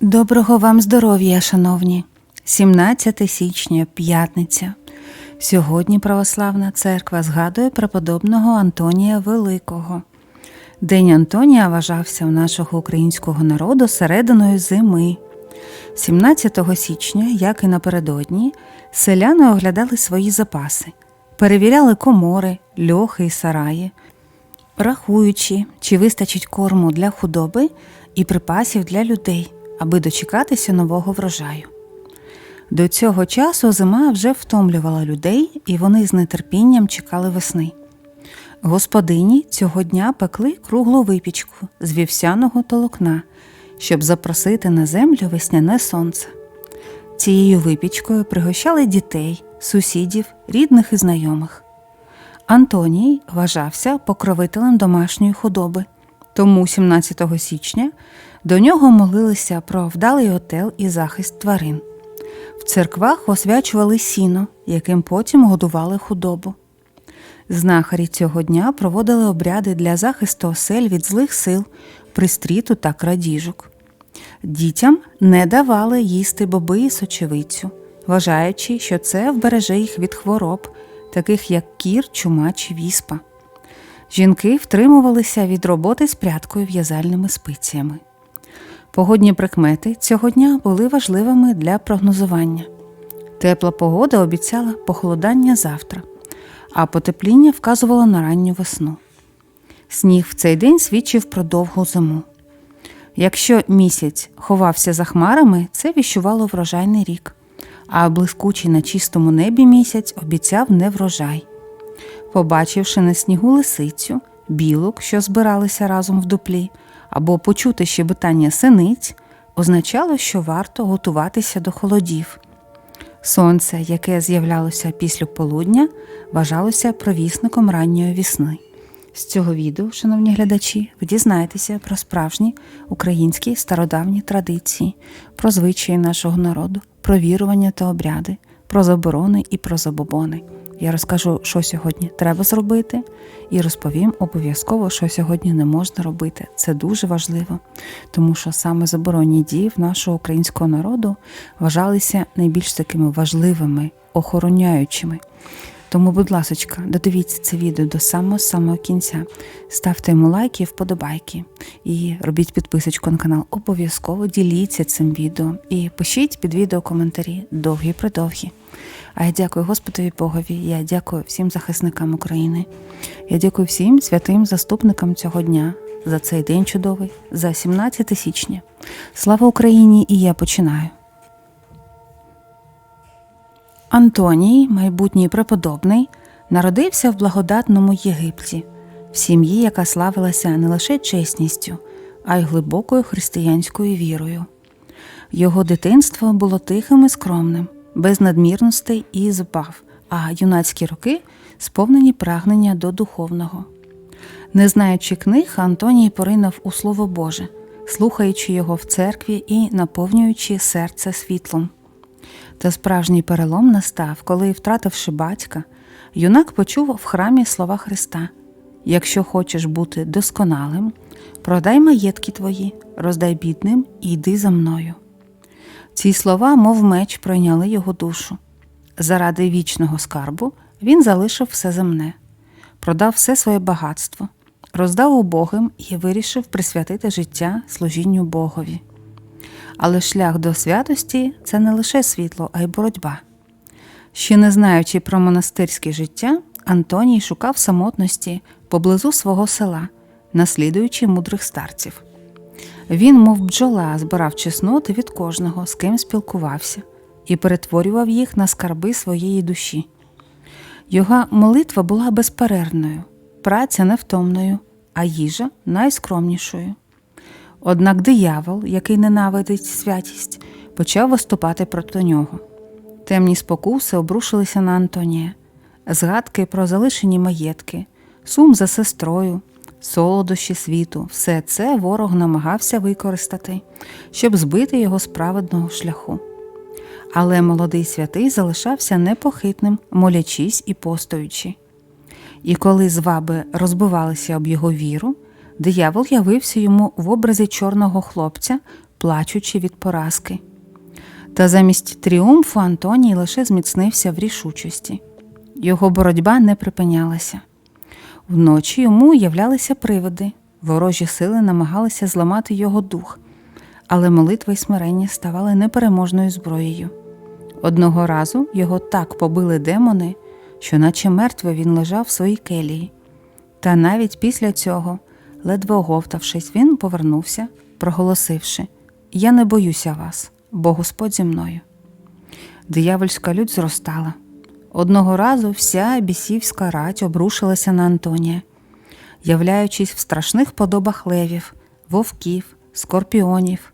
Доброго вам здоров'я, шановні! 17 січня, п'ятниця. Сьогодні Православна церква згадує преподобного Антонія Великого. День Антонія вважався у нашого українського народу серединою зими. 17 січня, як і напередодні, селяни оглядали свої запаси, перевіряли комори, льохи і сараї, рахуючи, чи вистачить корму для худоби і припасів для людей, аби дочекатися нового врожаю. До цього часу зима вже втомлювала людей, і вони з нетерпінням чекали весни. Господині цього дня пекли круглу випічку з вівсяного толокна, щоб запросити на землю весняне сонце. Цією випічкою пригощали дітей, сусідів, рідних і знайомих. Антоній вважався покровителем домашньої худоби, тому 17 січня до нього молилися про вдалий отел і захист тварин. В церквах освячували сіно, яким потім годували худобу. Знахарі цього дня проводили обряди для захисту осель від злих сил, пристріту та крадіжок. Дітям не давали їсти боби і сочевицю, вважаючи, що це вбереже їх від хвороб, таких як кір, чума чи віспа. Жінки втримувалися від роботи з прядкою в'язальними спиціями. Погодні прикмети цього дня були важливими для прогнозування. Тепла погода обіцяла похолодання завтра, а потепління вказувало на ранню весну. Сніг в цей день свідчив про довгу зиму. Якщо місяць ховався за хмарами, це віщувало врожайний рік, а блискучий на чистому небі місяць обіцяв неврожай. Побачивши на снігу лисицю, білок, що збиралися разом в дуплі, або почути щебетання синиць, означало, що варто готуватися до холодів. Сонце, яке з'являлося після полудня, вважалося провісником ранньої вісни. З цього відео, шановні глядачі, ви дізнаєтеся про справжні українські стародавні традиції, про звичаї нашого народу, про вірування та обряди, про заборони і про забобони. Я розкажу, що сьогодні треба зробити, і розповім обов'язково, що сьогодні не можна робити. Це дуже важливо, тому що саме заборонні дії в нашого українського народу вважалися найбільш такими важливими, охороняючими. Тому, будь ласка, додивіться це відео до самого самого кінця. Ставте йому лайки вподобайки. І робіть підписочку на канал. Обов'язково діліться цим відео і пишіть під відео коментарі довгі придовгі. А я дякую Господові Богові. Я дякую всім захисникам України. Я дякую всім святим заступникам цього дня за цей день чудовий, за 17 січня. Слава Україні! І я починаю. Антоній, майбутній преподобний, народився в благодатному Єгипті, в сім'ї, яка славилася не лише чесністю, а й глибокою християнською вірою. Його дитинство було тихим і скромним, без надмірностей і збав, а юнацькі роки сповнені прагнення до духовного. Не знаючи книг, Антоній поринув у Слово Боже, слухаючи його в церкві і наповнюючи серце світлом. Та справжній перелом настав, коли, втративши батька, юнак почув в храмі слова Христа: Якщо хочеш бути досконалим, продай маєтки твої, роздай бідним і йди за мною. Ці слова, мов меч, пройняли його душу. Заради вічного скарбу він залишив все земне, продав все своє багатство, роздав убогим і вирішив присвятити життя служінню Богові. Але шлях до святості це не лише світло, а й боротьба. Ще не знаючи про монастирське життя, Антоній шукав самотності поблизу свого села, наслідуючи мудрих старців. Він, мов бджола, збирав чесноти від кожного, з ким спілкувався, і перетворював їх на скарби своєї душі. Його молитва була безперервною, праця невтомною, а їжа найскромнішою. Однак диявол, який ненавидить святість, почав виступати проти нього. Темні спокуси обрушилися на Антонія, згадки про залишені маєтки, сум за сестрою, солодощі світу, все це ворог намагався використати, щоб збити його з праведного шляху. Але молодий святий залишався непохитним, молячись і постоючи. І коли зваби розбивалися об його віру, диявол явився йому в образі чорного хлопця, плачучи від поразки. Та замість тріумфу Антоній лише зміцнився в рішучості. Його боротьба не припинялася. Вночі йому являлися привиди, ворожі сили намагалися зламати його дух, але молитва й смирення ставали непереможною зброєю. Одного разу його так побили демони, що, наче мертвий, він лежав в своїй келії. Та навіть після цього, ледве оговтавшись, він повернувся, проголосивши: Я не боюся вас, бо Господь зі мною. Диявольська лють зростала. Одного разу вся бісівська рать обрушилася на Антонія, являючись в страшних подобах левів, вовків, скорпіонів.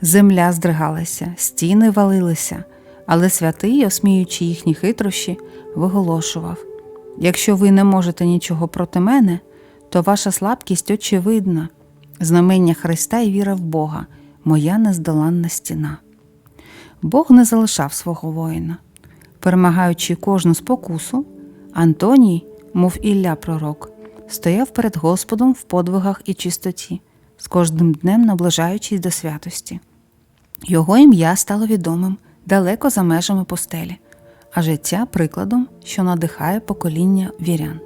Земля здригалася, стіни валилися, але святий, осміючи їхні хитрощі, виголошував якщо ви не можете нічого проти мене, то ваша слабкість очевидна, знамення Христа і віра в Бога, моя нездоланна стіна. Бог не залишав свого воїна. Перемагаючи кожну спокусу, Антоній, мов Ілля пророк, стояв перед Господом в подвигах і чистоті, з кожним днем наближаючись до святості. Його ім'я стало відомим далеко за межами пустелі, а життя прикладом, що надихає покоління вірян.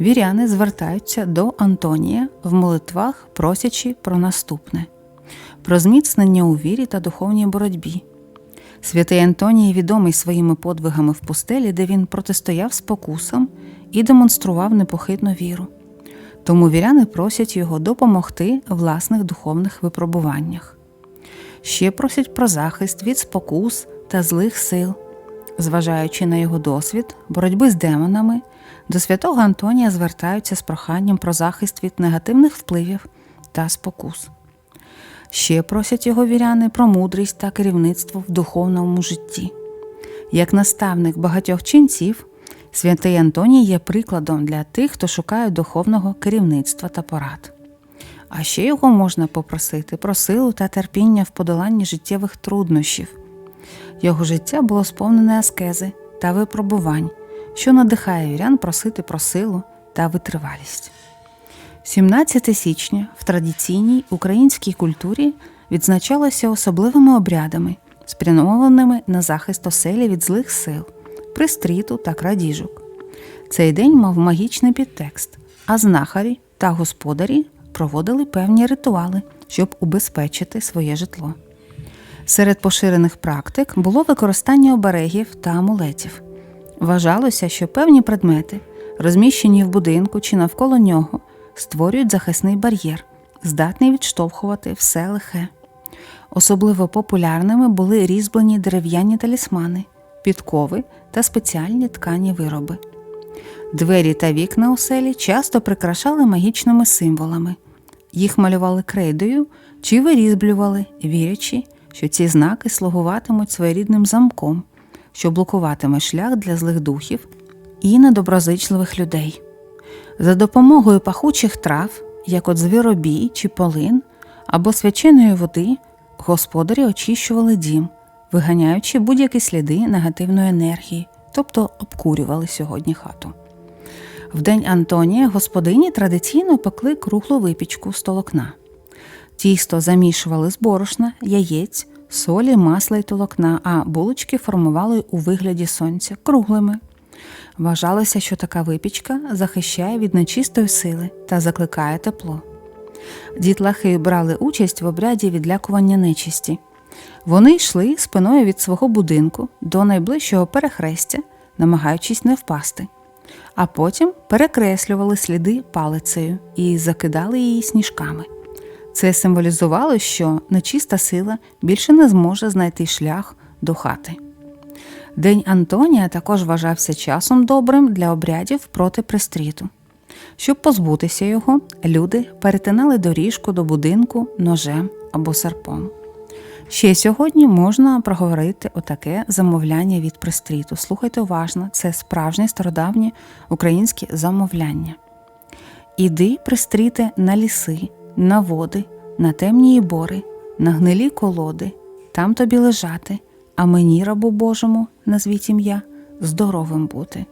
Віряни звертаються до Антонія в молитвах, просячи про наступне, про зміцнення у вірі та духовній боротьбі. Святий Антоній відомий своїми подвигами в пустелі, де він протистояв спокусам і демонстрував непохитну віру. Тому віряни просять його допомогти в власних духовних випробуваннях. Ще просять про захист від спокус та злих сил, зважаючи на його досвід, боротьби з демонами, до святого Антонія звертаються з проханням про захист від негативних впливів та спокус. Ще просять його віряни про мудрість та керівництво в духовному житті. Як наставник багатьох ченців, святий Антоній є прикладом для тих, хто шукає духовного керівництва та порад. А ще його можна попросити про силу та терпіння в подоланні життєвих труднощів. Його життя було сповнене аскези та випробувань, що надихає вірян просити про силу та витривалість. 17 січня в традиційній українській культурі відзначалося особливими обрядами, спрямованими на захист оселі від злих сил, пристріту та крадіжок. Цей день мав магічний підтекст, а знахарі та господарі проводили певні ритуали, щоб убезпечити своє житло. Серед поширених практик було використання оберегів та амулетів. Вважалося, що певні предмети, розміщені в будинку чи навколо нього, створюють захисний бар'єр, здатний відштовхувати все лихе. Особливо популярними були різьблені дерев'яні талісмани, підкови та спеціальні ткані вироби. Двері та вікна у селі часто прикрашали магічними символами, їх малювали крейдою чи вирізблювали, вірячи, що ці знаки слугуватимуть своєрідним замком, що блокуватиме шлях для злих духів і недоброзичливих людей. За допомогою пахучих трав, як от звіробій чи полин, або свяченої води, господарі очищували дім, виганяючи будь-які сліди негативної енергії, тобто обкурювали сьогодні хату. В день Антонія господині традиційно пекли круглу випічку з толокна. Тісто замішували з борошна, яєць, солі, масла й толокна, а булочки формували у вигляді сонця круглими. Вважалося, що така випічка захищає від нечистої сили та закликає тепло. Дітлахи брали участь в обряді відлякування нечисті. Вони йшли спиною від свого будинку до найближчого перехрестя, намагаючись не впасти, а потім перекреслювали сліди палицею і закидали її сніжками. Це символізувало, що нечиста сила більше не зможе знайти шлях до хати. День Антонія також вважався часом добрим для обрядів проти пристріту. Щоб позбутися його, люди перетинали доріжку до будинку ножем або серпом. Ще сьогодні можна проговорити отаке замовляння від пристріту. Слухайте уважно, це справжнє стародавнє українське замовляння. Іди, пристріте, на ліси, на води, на темні бори, на гнилі колоди, там тобі лежати, а мені, рабу Божому, назвіть ім'я, здоровим бути.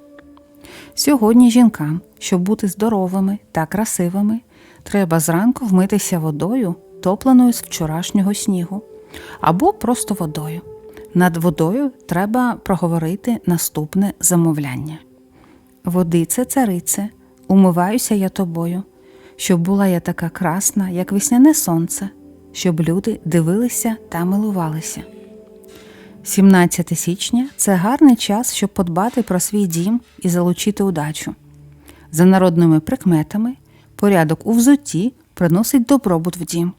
Сьогодні жінкам, щоб бути здоровими та красивими, треба зранку вмитися водою топленою з вчорашнього снігу, або просто водою. Над водою треба проговорити наступне замовляння. Водице, царице, умиваюся я тобою, щоб була я така красна, як весняне сонце, щоб люди дивилися та милувалися. 17 січня це гарний час, щоб подбати про свій дім і залучити удачу. За народними прикметами, порядок у взутті приносить добробут в дім.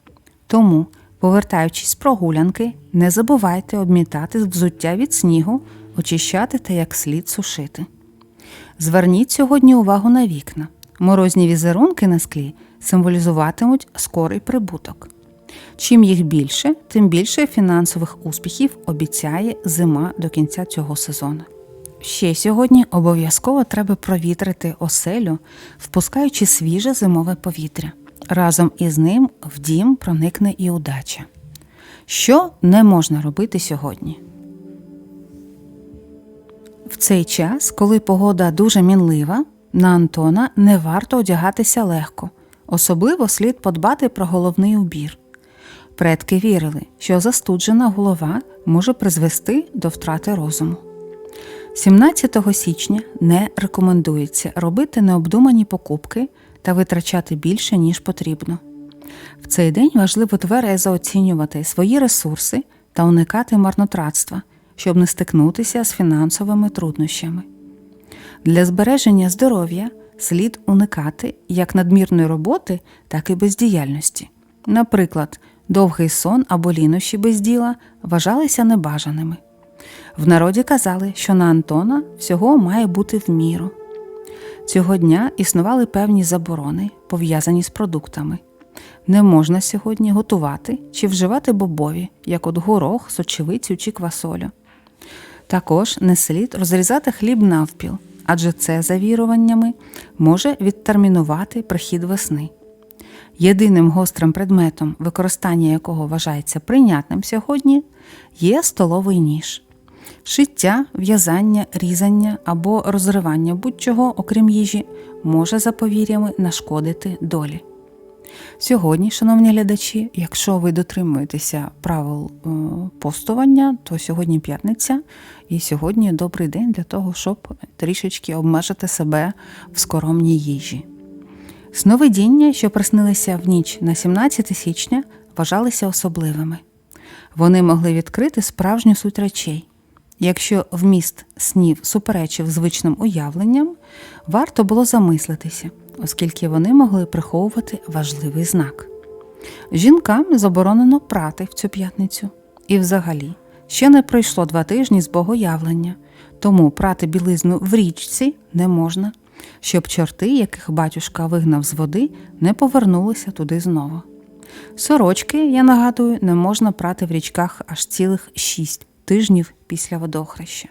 Тому, повертаючись з прогулянки, не забувайте обмітати взуття від снігу, очищати та як слід сушити. Зверніть сьогодні увагу на вікна. Морозні візерунки на склі символізуватимуть скорий прибуток. Чим їх більше, тим більше фінансових успіхів обіцяє зима до кінця цього сезону. Ще сьогодні обов'язково треба провітрити оселю, впускаючи свіже зимове повітря. Разом із ним в дім проникне і удача. Що не можна робити сьогодні? В цей час, коли погода дуже мінлива, на Антона не варто одягатися легко, особливо слід подбати про головний убір. Предки вірили, що застуджена голова може призвести до втрати розуму. 17 січня не рекомендується робити необдумані покупки та витрачати більше, ніж потрібно. В цей день важливо тверезо оцінювати свої ресурси та уникати марнотратства, щоб не стикнутися з фінансовими труднощами. Для збереження здоров'я слід уникати як надмірної роботи, так і бездіяльності. Наприклад, довгий сон або лінощі без діла вважалися небажаними. В народі казали, що на Антона всього має бути в міру. Цього дня існували певні заборони, пов'язані з продуктами. Не можна сьогодні готувати чи вживати бобові, як от горох, сочевицю чи квасолю. Також не слід розрізати хліб навпіл, адже це, за віруваннями, може відтермінувати прихід весни. Єдиним гострим предметом, використання якого вважається прийнятним сьогодні, є столовий ніж. Шиття, в'язання, різання або розривання будь-чого, окрім їжі, може за повір'ями нашкодити долі. Сьогодні, шановні глядачі, якщо ви дотримуєтеся правил е, постування, то сьогодні п'ятниця, і сьогодні добрий день для того, щоб трішечки обмежити себе в скоромній їжі. Сновидіння, що приснилися в ніч на 17 січня, вважалися особливими. Вони могли відкрити справжню суть речей. Якщо вміст снів суперечив звичним уявленням, варто було замислитися, оскільки вони могли приховувати важливий знак. Жінкам заборонено прати в цю п'ятницю. І, взагалі, ще не пройшло два тижні з богоявлення, тому прати білизну в річці не можна, щоб чорти, яких батюшка вигнав з води, не повернулися туди знову. Сорочки, я нагадую, не можна прати в річках аж цілих шість тижнів після водохреща.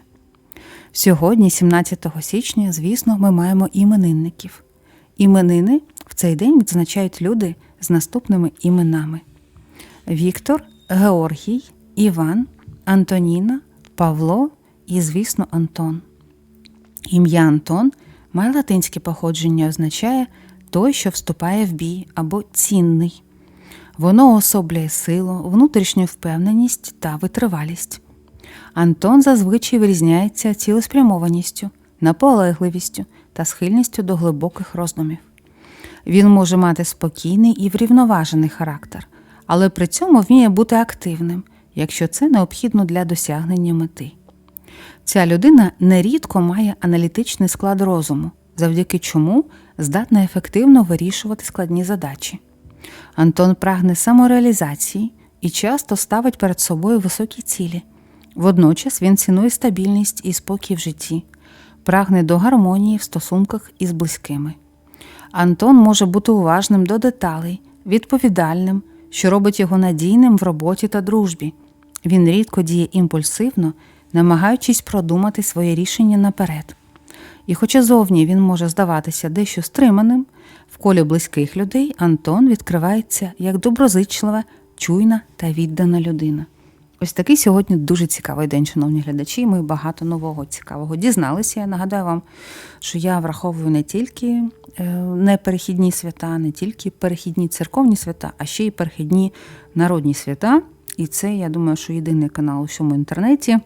Сьогодні, 17 січня, звісно, ми маємо іменинників. Іменини в цей день відзначають люди з наступними іменами: Віктор, Георгій, Іван, Антоніна, Павло і, звісно, Антон. Ім'я Антон має латинське походження, означає той, що вступає в бій або цінний. Воно особлює силу, внутрішню впевненість та витривалість. Антон зазвичай вирізняється цілеспрямованістю, наполегливістю та схильністю до глибоких роздумів. Він може мати спокійний і врівноважений характер, але при цьому вміє бути активним, якщо це необхідно для досягнення мети. Ця людина нерідко має аналітичний склад розуму, завдяки чому здатна ефективно вирішувати складні задачі. Антон прагне самореалізації і часто ставить перед собою високі цілі. Водночас він цінує стабільність і спокій в житті, прагне до гармонії в стосунках із близькими. Антон може бути уважним до деталей, відповідальним, що робить його надійним в роботі та дружбі. Він рідко діє імпульсивно, намагаючись продумати своє рішення наперед. І, хоча зовні він може здаватися дещо стриманим, в колі близьких людей Антон відкривається як доброзичлива, чуйна та віддана людина. Ось такий сьогодні дуже цікавий день, шановні глядачі. Ми багато нового цікавого дізналися. Я нагадаю вам, що я враховую не тільки е, неперехідні свята, не тільки перехідні церковні свята, а ще й перехідні народні свята. І це, я думаю, що єдиний канал у всьому інтернеті.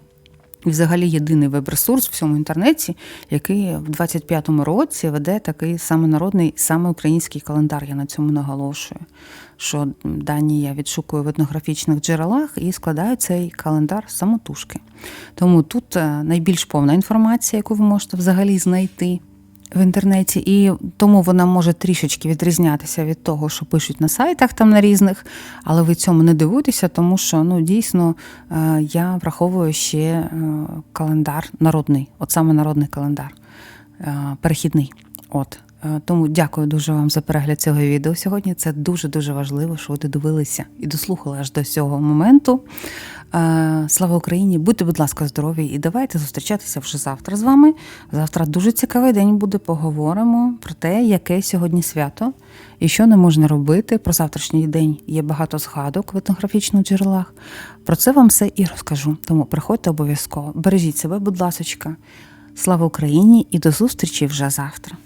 І взагалі єдиний веб-ресурс в всьому інтернеті, який в 25-му році веде такий саме народний, саме український календар. Я на цьому наголошую. Що дані я відшукую в етнографічних джерелах і складаю цей календар самотужки. Тому тут е, найбільш повна інформація, яку ви можете взагалі знайти в інтернеті, і тому вона може трішечки відрізнятися від того, що пишуть на сайтах там на різних, але ви цьому не дивуйтеся, тому що ну дійсно е, я враховую ще е, календар народний, от саме народний календар, е, перехідний. От. Е, Тому дякую дуже вам за перегляд цього відео сьогодні. Це дуже дуже важливо, що ви додивилися і дослухали аж до цього моменту. Е, Слава Україні! Будьте, будь ласка, здорові і давайте зустрічатися вже завтра з вами. Завтра дуже цікавий день буде. Поговоримо про те, яке сьогодні свято і що не можна робити. Про завтрашній день є багато згадок в етнографічних джерелах. Про це вам все і розкажу. Тому приходьте обов'язково. Бережіть себе, будь ласочка. Слава Україні і до зустрічі вже завтра.